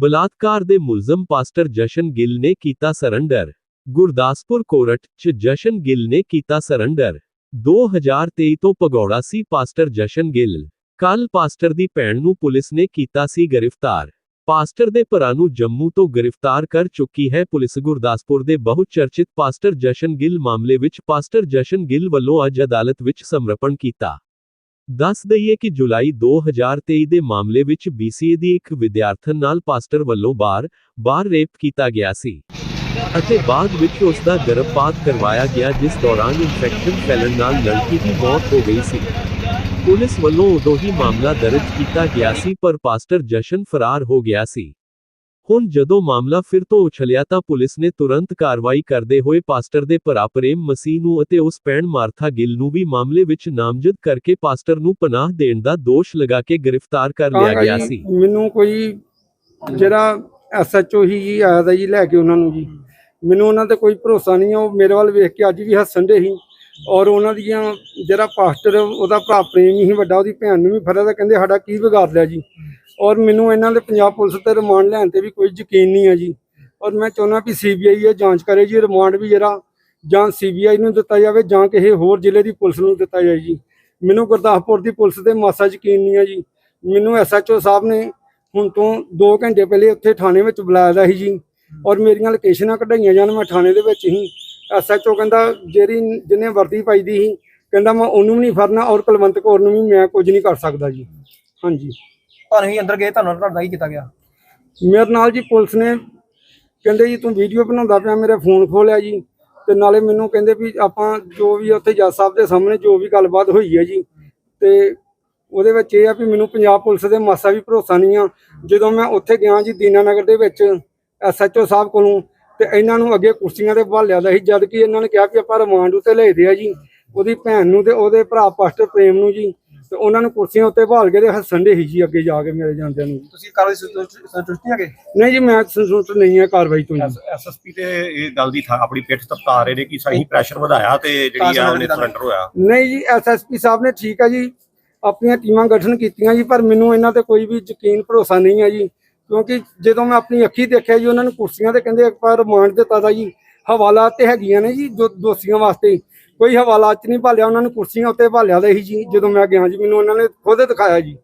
ਬਲਾਤਕਾਰ ਦੇ ਮੁਲਜ਼ਮ ਪਾਸਟਰ ਜਸ਼ਨ ਗਿੱਲ ਨੇ ਕੀਤਾ ਸਰੈਂਡਰ ਗੁਰਦਾਸਪੁਰ ਕੋਰਟ 'ਚ ਜਸ਼ਨ ਗਿੱਲ ਨੇ ਕੀਤਾ ਸਰੈਂਡਰ 2023 ਤੋਂ ਭਗੌੜਾ ਸੀ ਪਾਸਟਰ ਜਸ਼ਨ ਗਿੱਲ। ਕੱਲ ਪਾਸਟਰ ਦੀ ਭੈਣ ਨੂੰ ਪੁਲਿਸ ਨੇ ਕੀਤਾ ਸੀ ਗ੍ਰਿਫਤਾਰ। ਪਾਸਟਰ ਦੇ ਭਰਾ ਨੂੰ ਜੰਮੂ ਤੋਂ ਗ੍ਰਿਫਤਾਰ ਕਰ ਚੁੱਕੀ ਹੈ ਪੁਲਿਸ। ਗੁਰਦਾਸਪੁਰ ਦੇ ਬਹੁਤ ਚਰਚਿਤ ਪਾਸਟਰ ਜਸ਼ਨ ਗਿੱਲ ਮਾਮਲੇ ਵਿੱਚ ਪਾਸਟਰ ਜਸ਼ਨ ਗਿੱਲ ਵੱਲੋਂ ਅੱਜ ਅਦਾਲਤ ਵਿੱਚ ਸਮਰਪਣ ਕੀਤਾ। ਦੱਸ ਦਈਏ ਕਿ ਜੁਲਾਈ 2023 ਦੇ ਮਾਮਲੇ ਵਿੱਚ BCA ਦੀ ਇੱਕ ਵਿਦਿਆਰਥਣ ਨਾਲ ਪਾਸਟਰ ਵੱਲੋਂ ਬਾਰ ਬਾਰ ਰੇਪ ਕੀਤਾ ਗਿਆ ਸੀ। ਅਤੇ ਬਾਅਦ ਵਿੱਚ ਉਸ ਦਾ ਗਰਭਪਾਤ ਕਰਵਾਇਆ ਗਿਆ, ਜਿਸ ਦੌਰਾਨ ਇਨਫੈਕਸ਼ਨ ਫੈਲਣ ਨਾਲ ਲੜਕੀ ਦੀ ਮੌਤ ਹੋ ਗਈ ਸੀ। ਪੁਲਿਸ ਵੱਲੋਂ ਉਦੋਂ ਹੀ ਮਾਮਲਾ ਦਰਜ ਕੀਤਾ ਗਿਆ ਸੀ, ਪਰ ਪਾਸਟਰ ਜਸ਼ਨ ਫਰਾਰ ਹੋ ਗਿਆ ਸੀ। ਹੁਣ ਜਦੋਂ ਮਾਮਲਾ ਫਿਰ ਤੋਂ ਉਛਲਿਆ ਤਾਂ ਪੁਲਿਸ ਨੇ ਤੁਰੰਤ ਕਾਰਵਾਈ ਕਰਦੇ ਹੋਏ ਪਾਸਟਰ ਦੇ ਭਰਾ ਪ੍ਰੇਮ ਮਸੀਹ ਨੂੰ ਅਤੇ ਉਸ ਭੈਣ ਮਾਰਥਾ ਗਿੱਲ ਨੂੰ ਵੀ ਮਾਮਲੇ ਵਿੱਚ ਨਾਮਜ਼ਦ ਕਰਕੇ ਪਾਸਟਰ ਨੂੰ ਪਨਾਹ ਦੇਣ ਦਾ ਦੋਸ਼ ਲਗਾ ਕੇ ਗ੍ਰਿਫਤਾਰ ਕਰ ਲਿਆ ਗਿਆ ਸੀ। ਮੈਨੂੰ ਕੋਈ ਜਿਹੜਾ ਐਸਐਚਓ ਹੀ ਜੀ ਆਇਆ ਦਾ ਜੀ ਲੈ ਕੇ ਉਹਨਾਂ ਨੂੰ ਜੀ। ਮੈਨੂੰ ਉਹਨਾਂ ਤੇ ਕੋਈ ਭਰੋਸਾ ਨਹੀਂ ਉਹ ਮੇਰੇ ਵੱਲ ਵੇਖ ਕੇ ਅੱਜ ਵੀ ਹੱਸਣ ਦੇ ਸੀ। ਔਰ ਉਹਨਾਂ ਦੀਆਂ ਜਿਹੜਾ ਪਾਸਟਰ ਉਹਦਾ ਭਰਾ ਪ੍ਰੇਮ ਹੀ ਵੱਡਾ, ਉਹਦੀ ਭੈਣ ਨੂੰ ਵੀ ਫੜਿਆ ਤਾਂ ਕਹਿੰਦੇ ਸਾਡਾ ਕੀ ਵਿਗਾੜ ਲਿਆ ਜੀ। ਔਰ ਮੈਨੂੰ ਇਹਨਾਂ ਦੇ ਪੰਜਾਬ ਪੁਲਿਸ ਤੇ ਰਿਮਾਂਡ ਲੈਣ ਤੇ ਵੀ ਕੋਈ ਯਕੀਨ ਨਹੀਂ ਹੈ ਜੀ। ਔਰ ਮੈਂ ਚਾਹੁੰਦਾ ਵੀ ਸੀਬੀਆਈ ਇਹ ਜਾਂਚ ਕਰੇ ਜੀ, ਰਿਮਾਂਡ ਵੀ ਜਿਹੜਾ, ਜਾਂ ਸੀਬੀਆਈ ਨੂੰ ਦਿੱਤਾ ਜਾਵੇ, ਜਾਂ ਕਿਸੇ ਹੋਰ ਜ਼ਿਲ੍ਹੇ ਦੀ ਪੁਲਿਸ ਨੂੰ ਦਿੱਤਾ ਜਾਏ ਜੀ। ਮੈਨੂੰ ਗੁਰਦਾਸਪੁਰ ਦੀ ਪੁਲਿਸ ਤੇ ਮਾਸਾ ਯਕੀਨ ਨਹੀਂ ਹੈ ਜੀ। ਮੈਨੂੰ ਐਸਐਚਓ ਸਾਹਿਬ ਨੇ ਹੁਣ ਤੋਂ 2 ਘੰਟੇ ਪਹਿਲੇ ਉੱਥੇ ਥਾਣੇ ਵਿੱਚ ਬੁਲਾਇਆ ਦਾ ਸੀ ਜੀ। ਔਰ ਮੇਰੀਆਂ ਲੋਕੇਸ਼ਨਾਂ ਕਢਾਈਆਂ ਜਾਣ ਮੈਂ ਥਾਣੇ ਦੇ ਵਿੱਚ ਹੀ। ਐਸਐਚਓ ਕਹਿੰਦਾ ਜਿਹੜੀ ਜਿਹਨੇ ਵਰਦੀ ਪਾਈ ਦੀ ਸੀ ਕਹਿੰਦਾ ਮੈਂ ਉਹਨੂੰ ਵੀ ਨਹੀਂ ਫੜਨਾ ਔਰ ਕੁਲਵੰਤ ਕੌਰ ਨੂੰ ਵੀ ਮੈਂ ਕੁਝ ਨਹੀਂ ਕਰ ਸਕਦਾ ਜੀ। ਹਾਂਜੀ। ਤੁਹਾਨੂੰ ਹੀ ਅੰਦਰ ਗਏ ਤੁਹਾਨੂੰ ਤੁਹਾਡਾ ਹੀ ਕੀਤਾ ਗਿਆ। ਮੇਰੇ ਨਾਲ ਜੀ ਪੁਲਿਸ ਨੇ ਕਹਿੰਦੇ ਜੀ ਤੂੰ ਵੀਡੀਓ ਬਣਾਉਂਦਾ ਪਿਆ ਮੇਰੇ ਫੋਨ ਖੋਲਿਆ ਜੀ। ਤੇ ਨਾਲੇ ਮੈਨੂੰ ਕਹਿੰਦੇ ਵੀ ਆਪਾਂ ਜੋ ਵੀ ਉੱਥੇ ਜੱਜ ਸਾਹਿਬ ਦੇ ਸਾਹਮਣੇ ਜੋ ਵੀ ਗੱਲਬਾਤ ਹੋਈ ਹੈ ਜੀ। ਤੇ ਉਹਦੇ ਵਿੱਚ ਇਹ ਆ ਵੀ ਮੈਨੂੰ ਪੰਜਾਬ ਪੁਲਿਸ ਦੇ ਮਾਸਾ ਵੀ ਭਰੋਸਾ ਨਹੀਂ ਆ। ਜਦੋਂ ਮੈਂ ਉੱਥੇ ਗਿਆ ਜੀ ਦੀਨਾਨਗਰ ਦੇ ਵਿੱਚ ਐਸਐਚਓ ਸਾਹਿਬ ਕੋਲੋਂ ਤੇ ਇਹਨਾਂ ਨੂੰ ਅੱਗੇ ਕੁਰਸੀਆਂ ਤੇ ਬਹਾਲਿਆ ਦਾ ਸੀ ਜਦ ਕਿ ਇਹਨਾਂ ਨੇ ਕਿਹਾ ਕਿ ਆਪਾਂ ਰਿਮਾਂਡ ਉੱਤੇ ਲੈ ਆ ਜੀ ਉਹਦੀ ਭੈਣ ਨੂੰ ਤੇ ਉਹਦੇ ਭਰਾ ਪਾਸਟਰ ਪ੍ਰੇਮ ਨੂੰ ਜੀ ਤੇ ਉਹਨਾਂ ਨੂੰ ਕੁਰਸੀਆਂ ਉੱਤੇ ਬਹਾਲ ਕੇ ਤੇ ਹੱਸਣ ਦੇ ਸੀ ਜੀ ਅੱਗੇ ਜਾ ਕੇ ਮੇਰੇ ਜਾਂਦਿਆਂ ਨੂੰ। ਤੁਸੀਂ ਕਾਰਵਾਈ ਸੰਤੁਸ਼ਟ ਸੰਤੁਸ਼ਟ ਨਹੀਂ ਹੈਗੇ? ਨਹੀਂ ਜੀ ਮੈਂ ਸੰਤੁਸ਼ਟ ਨਹੀਂ ਹੈ ਕਾਰਵਾਈ ਤੋਂ ਜੀ। ਐਸਐਸਪੀ ਤੇ ਇਹ ਗੱਲ ਦੀ ਥਾਂ ਆਪਣੀ ਪਿੱਠ ਤਪਕਾ ਰਹੇ ਨੇ ਕਿ ਸਹੀ ਪ੍ਰੈਸ਼ਰ ਵਧਾਇਆ ਤੇ ਜਿਹੜੀ ਆ ਉਹਨੇ ਸਰੈਂਡਰ ਹੋਇਆ। ਨਹੀਂ ਜੀ ਐਸਐਸਪੀ ਸਾਹਿਬ ਨੇ ਠੀਕ ਹੈ ਜੀ ਆਪਣੀਆਂ ਟੀਮਾਂ ਗਠਨ ਕੀਤੀਆਂ ਜੀ ਪਰ ਮੈਨੂੰ ਇਹਨਾਂ ਤੇ ਕੋਈ ਵੀ ਯਕੀਨ ਭਰੋਸਾ ਨਹੀਂ ਹੈ ਜੀ। ਕਿਉਂਕਿ ਜਦੋਂ ਮੈਂ ਆਪਣੀ ਅੱਖੀ ਦੇਖਿਆ ਜੀ, ਉਹਨਾਂ ਨੂੰ ਕੁਰਸੀਆਂ ਤੇ ਕਹਿੰਦੇ ਇੱਕ ਵਾਰ ਰਿਮਾਂਡ ਦਿੱਤਾ ਦਾ ਜੀ। ਹਵਾਲਾਤ ਤੇ ਹੈਗੀਆਂ ਨੇ ਜੀ, ਜੋ ਦੋਸ਼ੀਆਂ ਵਾਸਤੇ। ਕੋਈ ਹਵਾਲਾਤ 'ਚ ਨਹੀਂ ਭਾਲਿਆ, ਉਹਨਾਂ ਨੂੰ ਕੁਰਸੀਆਂ ਉੱਤੇ ਭਾਲਿਆ ਦਾ ਸੀ ਜੀ, ਜਦੋਂ ਮੈਂ ਗਿਆ ਜੀ, ਮੈਨੂੰ ਉਹਨਾਂ ਨੇ ਖੁਦ ਦਿਖਾਇਆ ਜੀ।